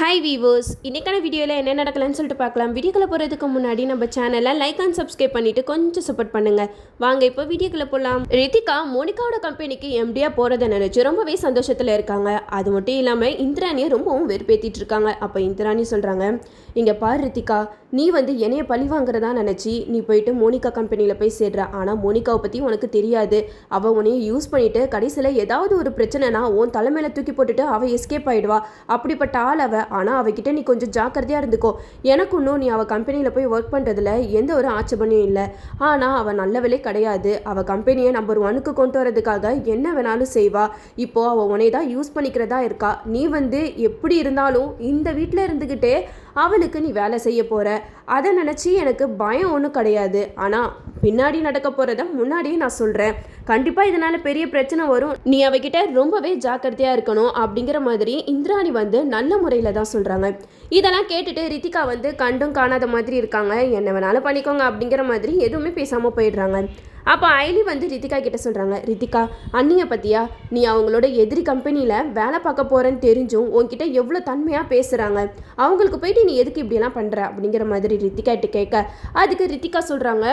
Hi viewers இன்றைக்கான வீடியோவில் என்ன நடக்கலன்னு சொல்லிட்டு பார்க்கலாம். வீடியோக்குள்ள போகிறதுக்கு முன்னாடி நம்ம சேனலை லைக் அண்ட் சப்ஸ்கிரைப் பண்ணிட்டு கொஞ்சம் சப்போர்ட் பண்ணுங்கள் வாங்க இப்போ வீடியோக்குள்ள போகலாம் ரித்திகா மோனிகாவோட கம்பெனிக்கு எம்டியாக போகிறத நினச்சி ரொம்பவே சந்தோஷத்தில் இருக்காங்க. அது மட்டும் இல்லாமல் இந்திராணியை ரொம்பவும் வெறுப்பேற்றிட்டு இருக்காங்க. அப்போ இந்திராணி சொல்கிறாங்க இங்கே பார் ரித்திகா நீ வந்து என்னைய பழி வாங்குறதா நினச்சி நீ போயிட்டு மோனிகா கம்பெனியில் போய் சேர்ற. ஆனால் மோனிகாவை பற்றி உனக்கு தெரியாது. அவள் உன்னைய யூஸ் பண்ணிவிட்டு கடைசியில் ஏதாவது ஒரு பிரச்சனைனா உன் தலைமையில் தூக்கி போட்டுட்டு அவள் எஸ்கேப் ஆகிடுவா அப்படிப்பட்ட ஆள் அவள் ஆனால் அவகிட்ட நீ கொஞ்சம் ஜாக்கிரதையாக இருந்துக்கோ. எனக்கு இன்னும் நீ அவள் கம்பெனியில் போய் ஒர்க் பண்ணுறதுல எந்த ஒரு ஆட்சேபனையும் இல்லை. ஆனால் அவள் நல்லவளே கிடையாது. அவள் கம்பெனியை நம்பர் ஒனுக்கு கொண்டு வரதுக்காக என்ன வேணாலும் செய்வா. இப்போது அவள் உன்னை தான் யூஸ் பண்ணிக்கிறதா இருக்கா? நீ வந்து எப்படி இருந்தாலும் இந்த வீட்டில் இருந்துக்கிட்டே அவளுக்கு நீ வேலை செய்ய போகிற அதை நினச்சி எனக்கு பயம் ஒன்றும் கிடையாது. ஆனால் பின்னாடி நடக்க போகிறத முன்னாடியே நான் சொல்கிறேன் கண்டிப்பாக இதனால் பெரிய பிரச்சனை வரும். நீ அவகிட்ட ரொம்பவே ஜாக்கிரதையாக இருக்கணும் அப்படிங்கிற மாதிரி இந்திராணி வந்து நல்ல முறையில் தான் சொல்கிறாங்க இதெல்லாம் கேட்டுட்டு ரித்திகா வந்து கண்டும் காணாத மாதிரி இருக்காங்க. என்ன வேணாலும் பண்ணிக்கோங்க அப்படிங்கிற மாதிரி எதுவுமே பேசாமல் போயிடுறாங்க. அப்போ ஐலி வந்து ரித்திகா கிட்ட சொல்கிறாங்க ரித்திகா அண்ணியை பற்றியா நீ அவங்களோட எதிரி கம்பெனியில் வேலை பார்க்க போகிறேன்னு தெரிஞ்சும் உன்கிட்ட எவ்வளோ தன்மையாக பேசுகிறாங்க அவங்களுக்கு போயிட்டு நீ எதுக்கு இப்படியெல்லாம் பண்ணுற அப்படிங்கிற மாதிரி ரித்திகா கிட்ட கேட்க அதுக்கு ரித்திகா சொல்கிறாங்க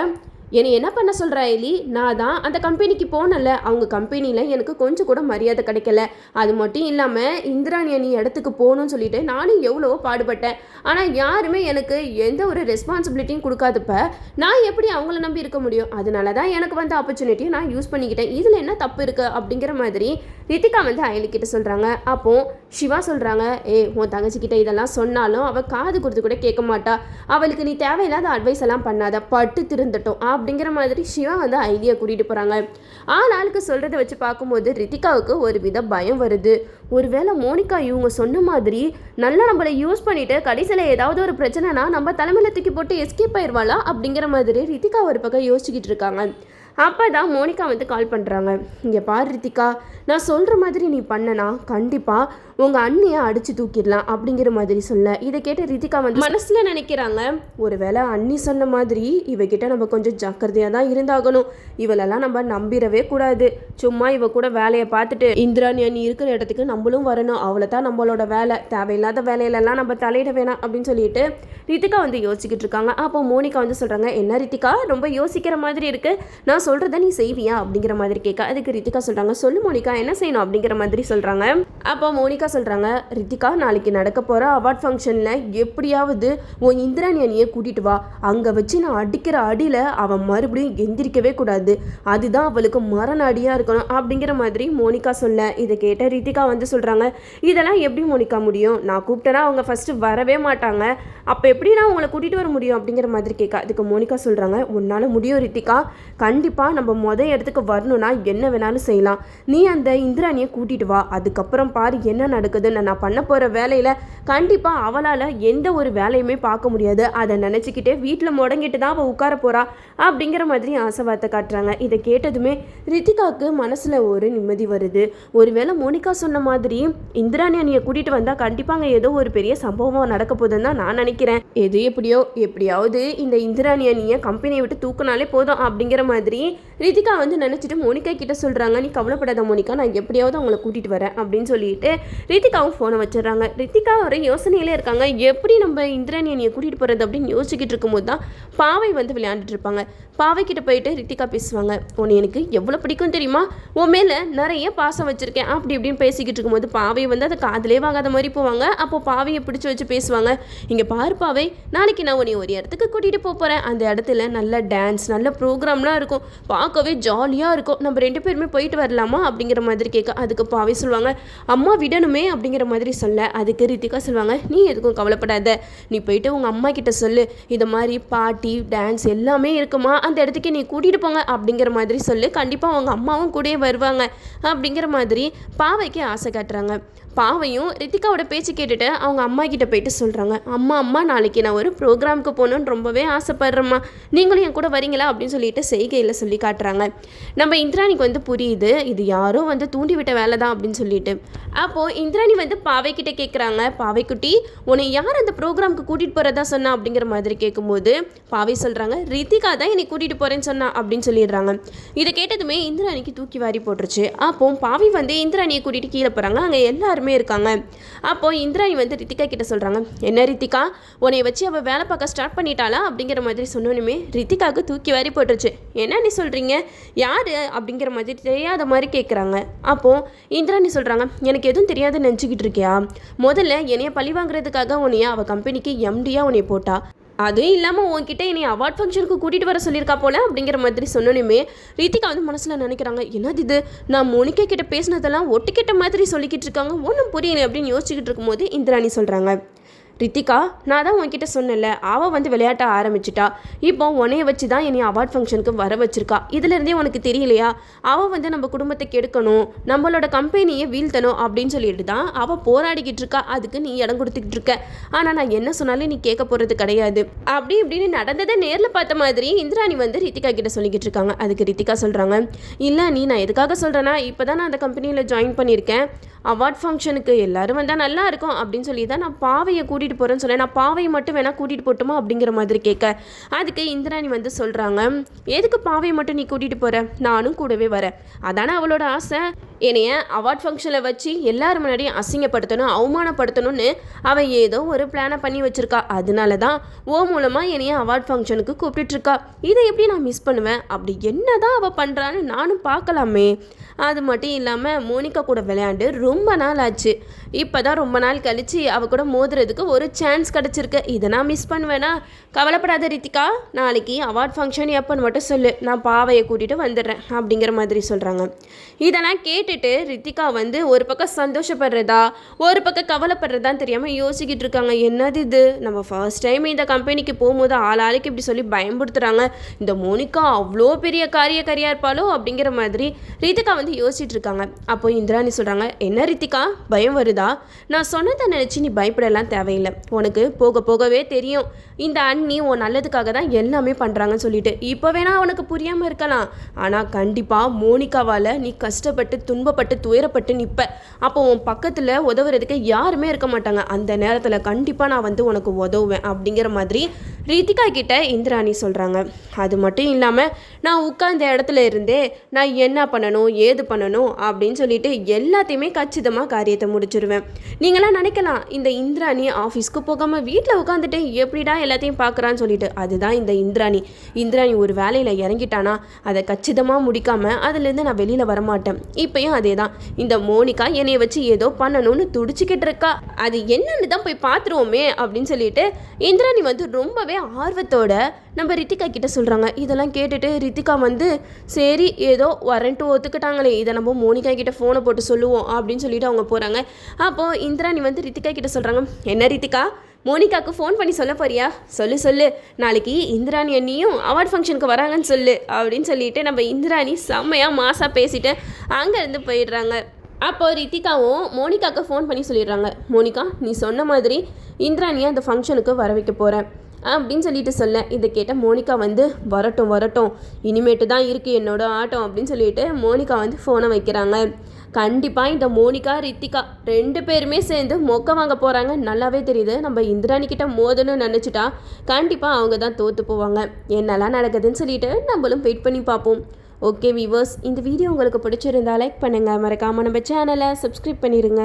என்னை என்ன பண்ண சொல்கிற ஐலி? நான் தான் அந்த கம்பெனிக்கு போனல அவங்க கம்பெனியில் எனக்கு கொஞ்சம் கூட மரியாதை கிடைக்கல. அது மட்டும் இல்லாமல் இந்திராணி அணி இடத்துக்கு போகணும்னு சொல்லிட்டு நானும் எவ்வளவோ பாடுபட்டேன். ஆனால் யாருமே எனக்கு எந்த ஒரு ரெஸ்பான்சிபிலிட்டியும் கொடுக்காதப்ப நான் எப்படி அவங்கள நம்பி இருக்க முடியும்? அதனால தான் எனக்கு வந்த ஆப்பர்ச்சுனிட்டியை நான் யூஸ் பண்ணிக்கிட்டேன். இதில் என்ன தப்பு இருக்குது அப்படிங்கிற மாதிரி ரித்திகா வந்து ஐலி கிட்ட சொல்கிறாங்க அப்போ சிவா சொல்கிறாங்க ஏ உன் தங்கச்சிக்கிட்ட இதெல்லாம் சொன்னாலும் அவள் காது கொடுத்து கூட கேட்க மாட்டா. அவளுக்கு நீ தேவையில்லாத அட்வைஸ் எல்லாம் பண்ணாத. பட்டு திருந்தட்டும். அப்படிங்கிற மாதிரி சிவா வந்து ஐடியா கூட்டிகிட்டு போகிறாங்க ஆனாளுக்கு சொல்கிறத வச்சு பார்க்கும்போது ரித்திகாவுக்கு ஒரு வித பயம் வருது. ஒருவேளை மோனிகா இவங்க சொன்ன மாதிரி நல்லா நம்மளை யூஸ் பண்ணிவிட்டு கடைசியில் ஏதாவது ஒரு பிரச்சனைனா நம்ம தலைமையில் தூக்கி போட்டு எஸ்கேப் ஆயிடுவாளா அப்படிங்கிற மாதிரி ரித்திகா ஒரு பக்கம் யோசிச்சுக்கிட்டு இருக்காங்க. அப்போ தான் மோனிகா வந்து கால் பண்ணுறாங்க இங்கே பாரு ரித்திகா நான் சொல்கிற மாதிரி நீ பண்ணனா கண்டிப்பாக உங்கள் அண்ணியை அடித்து தூக்கிடலாம் அப்படிங்கிற மாதிரி சொல்ல. இதை கேட்ட ரித்திகா வந்து மனசில் நினைக்கிறாங்க. ஒருவேளை அண்ணி சொன்ன மாதிரி இவகிட்ட நம்ம கொஞ்சம் ஜாக்கிரதையாக தான் இருந்தாகணும். இவளெல்லாம் நம்ம நம்பிடவே கூடாது. சும்மா இவ கூட வேலையை பார்த்துட்டு இந்திராணி அண்ணி இருக்கிற இடத்துக்கு நம்மளும் வரணும். அவளை தான் நம்மளோட வேலை. தேவையில்லாத வேலையிலலாம் நம்ம தலையிட வேணாம் அப்படின்னு சொல்லிட்டு ரித்திகா வந்து யோசிச்சுக்கிட்டு இருக்காங்க. அப்போ மோனிகா வந்து சொல்கிறாங்க என்ன ரித்திகா? ரொம்ப யோசிக்கிற மாதிரி இருக்கு. நான் சொல்கிறத நீ செய்வியா அப்படிங்கிற மாதிரி கேட்க அதுக்கு ரித்திகா சொல்கிறாங்க சொல்லு மோனிகா என்ன செய்யணும் அப்படிங்கிற மாதிரி சொல்கிறாங்க அப்போ மோனிகா சொல்கிறாங்க ரித்திகா நாளைக்கு நடக்க போகிற அவார்ட் ஃபங்க்ஷனில் எப்படியாவது உன் இந்திராணி அணியை கூட்டிகிட்டு வா. அங்கே வச்சு நான் அடிக்கிற அடியில் அவன் மறுபடியும் எந்திரிக்கவே கூடாது. அதுதான் அவளுக்கு மரண அடியாக இருக்கணும். அப்படிங்கிற மாதிரி மோனிகா சொல்ல இதை கேட்ட ரித்திகா வந்து சொல்கிறாங்க இதெல்லாம் எப்படி மோனிகா முடியும்? நான் கூப்பிட்டேன்னா அவங்க ஃபஸ்ட்டு வரவே மாட்டாங்க. அப்போ எப்படி நான் உங்களை கூட்டிகிட்டு வர முடியும்? அப்படிங்கிற மாதிரி கேட்க அதுக்கு மோனிகா சொல்கிறாங்க உன்னால் முடியும் ரித்திகா. கண்டிப்பாக நம்ம மொதல் இடத்துக்கு வரணும்னா என்ன வேணாலும் செய்யலாம். நீ அந்த இந்திராணியை கூட்டிகிட்டு வா. அதுக்கப்புறம் பாரு என்ன நடக்குதுன்னு. நான் பண்ண போகிற வேலையில் கண்டிப்பாக அவளால் எந்த ஒரு வேலையுமே பார்க்க முடியாது. அதை நினச்சிக்கிட்டே வீட்டில் முடங்கிட்டு தான் அவள் உட்கார போகிறா அப்படிங்கிற மாதிரி ஆசை வார்த்தை காட்டுறாங்க. இதை கேட்டதுமே ரித்திகாவுக்கு மனசில் ஒரு நிம்மதி வருது. ஒருவேளை மோனிகா சொன்ன மாதிரி இந்திராணி அணியை கூட்டிகிட்டு வந்தால் கண்டிப்பாக ஏதோ ஒரு பெரிய சம்பவம் நடக்க போதுன்னு தான் நான் நினைக்கிறேன். எது எப்படியோ எப்படியாவது இந்த இந்திராணி அணியை கம்பெனியை விட்டு தூக்கினாலே போதும் அப்படிங்கிற மாதிரி ரிதிகா வந்து நினச்சிட்டு மோனிகா கிட்டே சொல்கிறாங்க நீ கவலைப்படாத மோனிகா நான் எப்படியாவது அவங்கள கூட்டிகிட்டு வரேன் அப்படின்னு சொல்லிட்டு ரிதிகாவும் ஃபோனை வச்சிடுறாங்க. ரிதிகா ஒரு யோசனையிலே இருக்காங்க எப்படி நம்ம இந்திராணி அணியை கூட்டிகிட்டு போகிறது அப்படின்னு யோசிச்சுக்கிட்டு இருக்கும்போது தான் பாவை வந்து விளையாண்டுட்டு இருப்பாங்க. பாவை கிட்ட போயிட்டு ரித்திகா பேசுவாங்க உன்னை எனக்கு எவ்வளோ பிடிக்கும் தெரியுமா? உன் மேலே நிறைய பாசம் வச்சுருக்கேன் அப்படி இப்படின்னு பேசிக்கிட்டு இருக்கும்போது பாவை வந்து அதை காதலே வாங்காத மாதிரி போவாங்க. அப்போ பாவையை பிடிச்சி வச்சு பேசுவாங்க இங்கே பாரு பாவை நாளைக்கு நான் உன்னை ஒரு இடத்துக்கு கூட்டிகிட்டு போக போகிறேன் அந்த இடத்துல நல்ல டான்ஸ் நல்ல ப்ரோக்ராம்லாம் இருக்கும். பார்க்கவே ஜாலியாக இருக்கும். நம்ம ரெண்டு பேருமே போயிட்டு வரலாமா? அப்படிங்கிற மாதிரி கேட்க அதுக்கு பாவை சொல்லுவாங்க. அம்மா விடணுமே? அப்படிங்கிற மாதிரி சொல்ல அதுக்கு ரித்திகா சொல்லுவாங்க. நீ எதுக்கும் கவலைப்படாத. நீ போயிட்டு உங்கள் அம்மா கிட்ட சொல்லு. இந்த மாதிரி பாட்டி டான்ஸ் எல்லாமே இருக்குமா? அந்த இடத்துக்கு நீ கூட்டிகிட்டு போங்க. அப்படிங்கிற மாதிரி சொல்லு. கண்டிப்பாக அவங்க அம்மாவும் கூடயே வருவாங்க. அப்படிங்கிற மாதிரி பாவைக்கு ஆசை காட்டுறாங்க. பாவையும் ரித்திகாவோட பேச்சு கேட்டுட்டு அவங்க அம்மா கிட்ட போயிட்டு சொல்கிறாங்க அம்மா அம்மா நாளைக்கு நான் ஒரு ப்ரோக்ராமுக்கு போகணுன்னு ரொம்பவே ஆசைப்படுறேம்மா. நீங்களும் என் கூட வரீங்களா? அப்படின்னு சொல்லிட்டு செய்கையில் சொல்லி காட்டுறாங்க. நம்ம இந்திராணிக்கு வந்து புரியுது இது யாரோ வந்து தூண்டிவிட்ட வேலை தான் அப்படின்னு சொல்லிட்டு. அப்போது இந்திராணி வந்து பாவை கிட்ட கேட்குறாங்க பாவைக்குட்டி உன்னை யார் அந்த ப்ரோக்ராமுக்கு கூட்டிகிட்டு போகிறதா சொன்னா? அப்படிங்கிற மாதிரி கேட்கும்போது பாவை சொல்கிறாங்க ரித்திகா தான் என்னை கூட்டிகிட்டு போகிறேன்னு சொன்னா அப்படின்னு சொல்லிடுறாங்க. இதை கேட்டதுமே இந்திராணிக்கு தூக்கி வாரி போட்டுருச்சு. அப்போ பாவி வந்து இந்திராணியை கூட்டிகிட்டு கீழே போகிறாங்க அங்கே எல்லாருமே எல்லாருமே இருக்காங்க. அப்போது இந்திராணி வந்து ரித்திகா கிட்ட சொல்கிறாங்க என்ன ரித்திகா? உன்னை வச்சு அவள் வேலை பார்க்க ஸ்டார்ட் பண்ணிட்டாளா? அப்படிங்கிற மாதிரி சொன்னோன்னுமே ரித்திகாவுக்கு தூக்கி வாரி போட்டுருச்சு. என்ன நீ சொல்கிறீங்க யார்? அப்படிங்கிற மாதிரி தெரியாத மாதிரி கேட்குறாங்க அப்போது இந்திராணி சொல்கிறாங்க எனக்கு எதுவும் தெரியாத நினச்சிக்கிட்டு இருக்கியா? முதல்ல என்னைய பழி வாங்குறதுக்காக உன்னைய அவள் கம்பெனிக்கு எம்டியாக உன்னை போட்டா. அதுவும் இல்லாமல் உன்கிட்ட என்னை அவார்ட் ஃபங்க்ஷனுக்கு கூட்டிகிட்டு வர சொல்லியிருக்கா போல அப்படிங்கிற மாதிரி சொன்னோன்னே ரீத்திகா வந்து மனசில் நினைக்கிறாங்க என்னது இது? நான் மோனிகா கிட்ட பேசினதெல்லாம் ஒட்டுக்கிட்ட மாதிரி சொல்லிக்கிட்டு இருக்காங்க ஒன்றும் புரியல அப்படின்னு யோசிச்சுக்கிட்டு இருக்கும்போது இந்திராணி சொல்கிறாங்க ரித்திகா நான் தான் உன்கிட்ட சொன்னேன்ல அவள் வந்து விளையாட்ட ஆரம்பிச்சிட்டா. இப்போ உன்னைய வச்சு தான் என்னை அவார்ட் ஃபங்க்ஷனுக்கு வர வச்சிருக்கா. இதுலேருந்தே உனக்கு தெரியலையா? அவள் வந்து நம்ம குடும்பத்தை கெடுக்கணும் நம்மளோட கம்பெனியை வீழ்த்தணும் அப்படின்னு சொல்லிட்டு தான் அவள் போராடிக்கிட்டு இருக்கா. அதுக்கு நீ இடம் கொடுத்துக்கிட்டு இருக்க. ஆனால் நான் என்ன சொன்னாலும் நீ கேட்க போகிறது கிடையாது. அப்படி இப்படின்னு நடந்ததை நேரில் பார்த்த மாதிரி இந்திராணி வந்து ரித்திகா கிட்ட சொல்லிக்கிட்டு இருக்காங்க. அதுக்கு ரித்திகா சொல்கிறாங்க இல்லை நீ நான் எதுக்காக சொல்கிறேன்னா இப்போ தான் நான் அந்த கம்பெனியில் ஜாயின் பண்ணியிருக்கேன். அவார்ட் ஃபங்க்ஷனுக்கு எல்லாரும் வந்தால் நல்லா இருக்கும். அப்படின்னு சொல்லி தான் நான் பாவையை கூட்டிகிட்டு போகிறேன்னு சொன்னேன் நான் பாவையை மட்டும் வேணால் கூட்டிகிட்டு போட்டுமா அப்படிங்கிற மாதிரி கேட்க. அதுக்கு இந்திராணி வந்து சொல்கிறாங்க எதுக்கு பாவையை மட்டும் நீ கூட்டிகிட்டு போகிற நானும் கூடவே வரேன். அதானே அவளோட ஆசை. என்னைய அவார்ட் ஃபங்க்ஷனில் வச்சு எல்லாரும் முன்னாடியும் அசிங்கப்படுத்தணும் அவமானப்படுத்தணும்னு அவள் ஏதோ ஒரு பிளானை பண்ணி வச்சுருக்கா. அதனால தான் ஓ மூலமாக என்னைய அவார்ட் ஃபங்க்ஷனுக்கு கூப்பிட்டுட்ருக்கா. இதை எப்படி நான் மிஸ் பண்ணுவேன்? அப்படி என்ன தான் அவள் பண்ணுறான்னு நானும் பார்க்கலாமே. அது மட்டும் இல்லாமல் மோனிகா கூட விளையாண்டு ரொம்ப நாள் ஆச்சு. இப்போ தான் ரொம்ப நாள் கழித்து அவள் கூட மோதுறதுக்கு ஒரு சான்ஸ் கிடச்சிருக்கு. இதை நான் மிஸ் பண்ணுவேனா? கவலைப்படாத ரித்திகா நாளைக்கு அவார்ட் ஃபங்க்ஷன் எப்போன்னு மட்டும் சொல்லு. நான் பாவையை கூட்டிகிட்டு வந்துடுறேன் அப்படிங்கிற மாதிரி சொல்கிறாங்க இதெல்லாம் கேட்டுட்டு ரித்திகா வந்து ஒரு பக்கம் சந்தோஷப்படுறதா ஒரு பக்கம் கவலைப்படுறதான்னு தெரியாமல் யோசிக்கிட்டு இருக்காங்க. என்னது இது? நம்ம ஃபர்ஸ்ட் டைம் இந்த கம்பெனிக்கு போகும்போது ஆள் ஆளுக்கு இப்படி சொல்லி பயன்படுத்துகிறாங்க இந்த மோனிகா அவ்வளோ பெரிய காரியக்காரியாக இருப்பாளோ அப்படிங்கிற மாதிரி ரித்திகா வந்து யோசிச்சுட்டு இருக்காங்க. அப்போ இந்திராணி சொல்கிறாங்க என்ன ரித்திகா? பயம் வருதா? நான் சொன்னதை நினச்சி நீ பயப்படலாம் தேவையில்லை. உனக்கு போக போகவே தெரியும். இந்த அண்ணி உன் நல்லதுக்காக தான் எல்லாமே பண்ணுறாங்கன்னு சொல்லிட்டு. இப்போ வேணால் உனக்கு புரியாமல் இருக்கலாம். ஆனால் கண்டிப்பாக மோனிகாவால் நீ கஷ்டப்பட்டு துன்பப்பட்டு துயரப்பட்டு நிற்ப அப்போ உன் பக்கத்தில் உதவுறதுக்கு யாருமே இருக்க மாட்டாங்க. அந்த நேரத்தில் கண்டிப்பாக நான் வந்து உனக்கு உதவுவேன் அப்படிங்கிற மாதிரி ரீதிகா கிட்ட இந்திராணி சொல்கிறாங்க அது மட்டும் இல்லாமல் நான் உட்கார்ந்த இடத்துல இருந்தே நான் என்ன பண்ணணும் ஏது பண்ணணும் அப்படின்னு சொல்லிட்டு எல்லாத்தையுமே கச்சிதமாக காரியத்தை முடிச்சிருவேன். நீங்களாம் நினைக்கலாம் இந்த இந்திராணி ஆஃபீஸ்க்கு போகாமல் வீட்டில் உட்காந்துட்டு எப்படிடா எல்லாத்தையும் பார்க்குறான்னு சொல்லிட்டு அதுதான் இந்த இந்திராணி. இந்திராணி ஒரு வேலையில் இறங்கிட்டானா அதை கச்சிதமாக முடிக்காமல் அதுலேருந்து நான் வெளியில் வரமாட்டேன். இப்பயும் அதே தான் இந்த மோனிகா என்னைய வச்சு ஏதோ பண்ணணும்னு துடிச்சிக்கிட்டு இருக்கா. அது என்னன்னு தான் போய் பார்த்துருவோமே அப்படின்னு சொல்லிட்டு இந்திராணி வந்து ரொம்பவே ஆர்வத்தோட நம்ம ரித்திகா கிட்ட சொல்கிறாங்க இதெல்லாம் கேட்டுட்டு ரித்திகா வந்து சரி ஏதோ வரன்ட்டு ஒத்துக்கிட்டாங்களே இதை நம்ம மோனிகா கிட்ட ஃபோனை போட்டு சொல்லுவோம் அப்படின்னு சொல்லிட்டு அவங்க போகிறாங்க அப்போது இந்திராணி வந்து ரித்திகா கிட்ட சொல்கிறாங்க என்ன ரித்திகா? மோனிகாவுக்கு ஃபோன் பண்ணி சொல்ல போறியா? சொல்லு சொல்லு. நாளைக்கு இந்திராணி அண்ணியும் அவார்ட் ஃபங்க்ஷனுக்கு வராங்கன்னு சொல்லு அப்படின்னு சொல்லிட்டு நம்ம இந்திராணி செம்மையாக மாசாக பேசிட்டு அங்கேருந்து போயிடுறாங்க. அப்போ ரித்திகாவும் மோனிகாவுக்கு ஃபோன் பண்ணி சொல்லிடுறாங்க. மோனிகா நீ சொன்ன மாதிரி இந்திராணியை அந்த ஃபங்க்ஷனுக்கு வர வைக்க போகிறேன் அப்படின்னு சொல்லிட்டு சொல்ல. இதை கேட்ட மோனிகா வந்து வரட்டும் வரட்டும். இனிமேட்டு தான் இருக்குது என்னோட ஆட்டம் அப்படின்னு சொல்லிட்டு மோனிகா வந்து ஃபோனை வைக்கிறாங்க. கண்டிப்பாக இந்த மோனிகா ரித்திகா ரெண்டு பேருமே சேர்ந்து மொக்க வாங்க போகிறாங்க நல்லாவே தெரியுது. நம்ம இந்திராணி கிட்ட மோதணும்னு நினச்சிட்டா கண்டிப்பாக அவங்க தான் தோற்று போவாங்க. என்னெல்லாம் நடக்குதுன்னு சொல்லிட்டு நம்மளும் வெயிட் பண்ணி பார்ப்போம். ஓகே வீவர்ஸ் இந்த வீடியோ உங்களுக்கு பிடிச்சிருந்தா லைக் பண்ணுங்கள் மறக்காமல் நம்ம சேனலை சப்ஸ்கிரைப் பண்ணிடுங்க